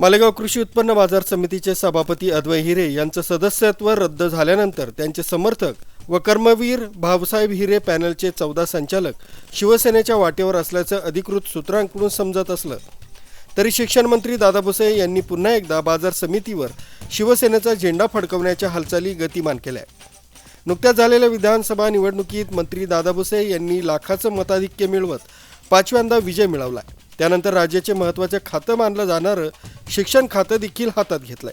मालेगाव कृषी उत्पन्न बाजार समितीचे सभापती अद्वय हिरे यांचं सदस्यत्व रद्द झाल्यानंतर त्यांचे समर्थक व कर्मवीर भाऊसाहेब हिरे पॅनलचे चौदा संचालक शिवसेनेच्या वाटेवर असल्याचं अधिकृत सूत्रांकडून समजत असलं. तरी शिक्षण मंत्री दादा भुसे यांनी पुन्हा एकदा बाजार समितीवर शिवसेनेचा झेंडा फडकवण्याच्या हालचाली गतिमान केल्या. नुकत्याच झालेल्या विधानसभा निवडणुकीत मंत्री दादा भुसे यांनी लाखाचं मताधिक्य मिळवत पाचव्यांदा विजय मिळवला. त्यानंतर राज्याचे महत्त्वाचे खातं मानलं जाणारं शिक्षण खातं देखील हातात घेतलंय.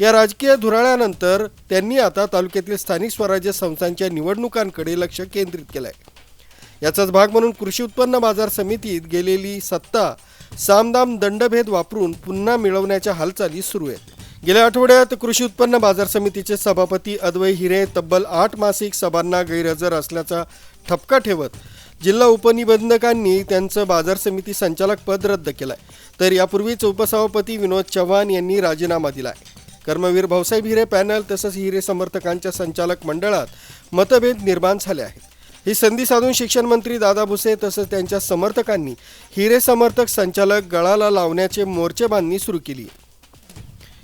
या राजकीय धुराळ्यानंतर त्यांनी आता तालुक्यातील स्थानिक स्वराज्य संस्थांच्या निवडणुकांकडे लक्ष केंद्रित केलंय. याचाच भाग म्हणून कृषी उत्पन्न बाजार समितीत गेलेली सत्ता सामदाम दंडभेद वापरून पुन्हा मिळवण्याच्या हालचाली सुरू आहेत. गेल्या आठवड्यात कृषी उत्पन्न बाजार समितीचे सभापती अद्वै हिरे तब्बल आठ मासिक सभांना गैरहजर असल्याचा ठपका ठेवत जिल्हा उपनिबंधकांनी त्यांचं बाजार समिती संचालक पद रद्द केलंय. तर यापूर्वीच उपसभापती विनोद चव्हाण यांनी राजीनामा दिलाय. कर्मवीर भाऊसाहेब हिरे पॅनल तसंच हिरे समर्थकांच्या संचालक मंडळात मतभेद निर्माण झाले आहेत. ही संधी साधून शिक्षण मंत्री दादा भुसे तसंच त्यांच्या समर्थकांनी हिरे समर्थक संचालक गळाला लावण्याचे मोर्चेबांधणी सुरू केली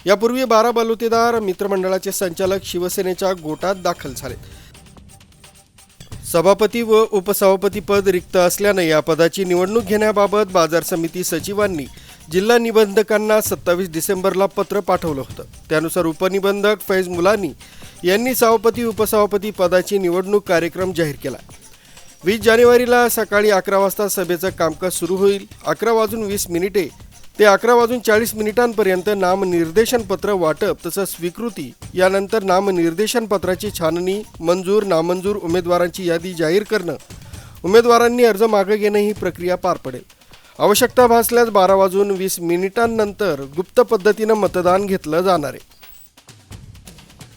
यापूर्वी बारा बलुतेदार मित्रमंडळाचे संचालक शिवसेनेच्या गोटात दाखल झालेत सभापती व उपसभापती पद रिक्त असल्याने या पदाची निवडणूक घेण्याबाबत बाजार समिती सचिवांनी जिल्हा निबंधकांना सत्तावीस डिसेंबरला पत्र पाठवलं होतं. त्यानुसार उपनिबंधक फैज मुलानी यांनी सभापती उपसभापती पदाची निवडणूक कार्यक्रम जाहीर केला. वीस जानेवारीला सकाळी अकरा वाजता सभेचं कामकाज सुरू होईल. अकरा वाजून वीस मिनिटे ते अकरा वाजून चाळीस मिनिटांपर्यंत नामनिर्देशन पत्र वाटप तसंच स्वीकृती यानंतर नामनिर्देशन पत्राची छाननी मंजूर नामंजूर उमेदवारांची यादी जाहीर करणं. उमेदवारांनी अर्ज मागे घेणं ही प्रक्रिया पार पडेल. आवश्यकता भासल्यास बारा वाजून वीस मिनिटांनंतर गुप्त पद्धतीनं मतदान घेतलं जाणार आहे.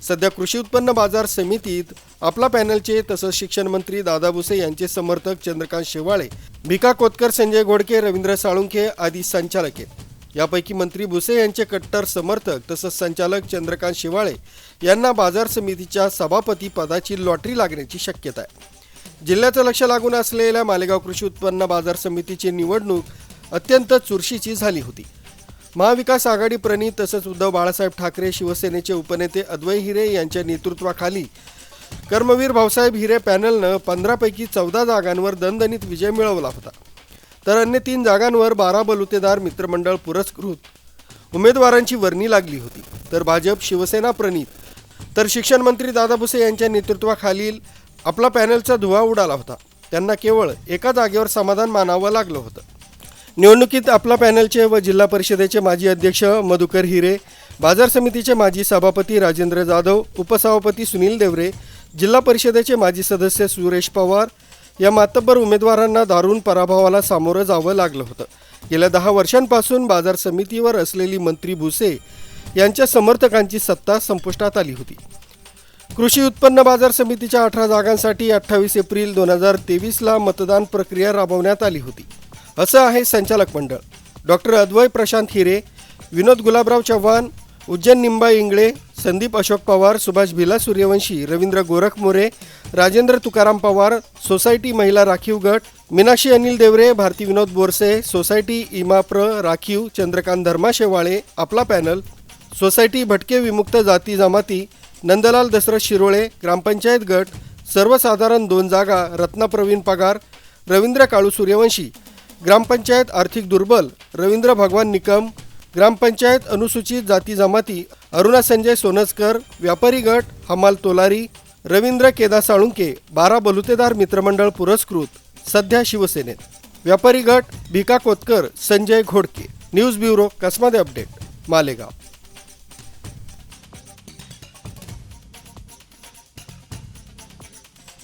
सध्या कृषी उत्पन्न बाजार समितीत आपला पॅनलचे तसंच शिक्षण मंत्री दादा भुसे यांचे समर्थक चंद्रकांत शेवाळे भिका कोतकर संजय घोडके रवींद्र साळुंखे आदी संचालक आहेत. यापैकी मंत्री भुसे यांचे कट्टर समर्थक तसंच संचालक चंद्रकांत शेवाळे यांना बाजार समितीच्या सभापती पदाची लॉटरी लागण्याची शक्यता आहे. जिल्ह्याचं लक्ष लागून असलेल्या मालेगाव कृषी उत्पन्न बाजार समितीची निवडणूक अत्यंत चुरशीची झाली होती. महाविकास आघाडी प्रणित तसंच उद्धव बाळासाहेब ठाकरे शिवसेनेचे उपनेते अद्वै हिरे यांच्या नेतृत्वाखाली कर्मवीर भाऊसाहेब हिरे पॅनलनं पंधरापैकी चौदा जागांवर दणदणीत विजय मिळवला होता. तर अन्य तीन जागांवर बारा बलुतेदार मित्रमंडळ पुरस्कृत. उमेदवारांची वर्णी लागली होती. तर भाजप शिवसेना प्रणित. तर शिक्षण मंत्री दादा भुसे यांच्या नेतृत्वाखालील आपला पॅनलचा धुवा उडाला होता. त्यांना केवळ एका जागेवर समाधान मानावं लागलं होतं. निवडणुकीत आपला पॅनलचे व जिल्हा परिषदेचे माजी अध्यक्ष मधुकर हिरे बाजार समितीचे माजी सभापती राजेंद्र जाधव उपसभापती सुनील देवरे जिल्हा परिषदेचे माजी सदस्य सुरेश पवार या मातब्बर उमेदवारांना दारुण पराभवाला सामोरं जावं लागलं होतं. गेल्या दहा वर्षांपासून बाजार समितीवर असलेली मंत्री भुसे यांच्या समर्थकांची सत्ता संपुष्टात आली होती. कृषी उत्पन्न बाजार समितीच्या अठरा जागांसाठी अठ्ठावीस एप्रिल दोन हजार तेवीसला मतदान प्रक्रिया राबवण्यात आली होती. असं आहे संचालक मंडळ. डॉक्टर अद्वय प्रशांत हिरे विनोद गुलाबराव चव्हाण उज्जैन निंबा इंगळे संदीप अशोक पवार सुभाष भिला सूर्यवंशी रवींद्र गोरख मोरे राजेंद्र तुकाराम पवार सोसायटी महिला राखीव गट मीनाक्षी अनिल देवरे भारती विनोद बोरसे सोसायटी इमाप्र राखीव चंद्रकांत धर्मा शेवाळे आपला पॅनल सोसायटी भटके विमुक्त जाती जमाती नंदलाल दशरथ शिरोळे ग्रामपंचायत गट सर्वसाधारण दोन जागा रत्ना प्रवीण पगार रवींद्र काळू सूर्यवंशी ग्रामपंचायत आर्थिक दुर्बल रवींद्र भगवान निकम ग्रामपंचायत अनुसूचित जाती जमाती अरुणा संजय सोनसकर व्यापारी गट हमाल तोलारी रवींद्र केदा साळुंके बारा बलुतेदार मित्रमंडळ पुरस्कृत सध्या शिवसेनेत. व्यापारी गट Bhika Kotkar Sanjay Ghodke. News bureau Kasmade update Malegaon.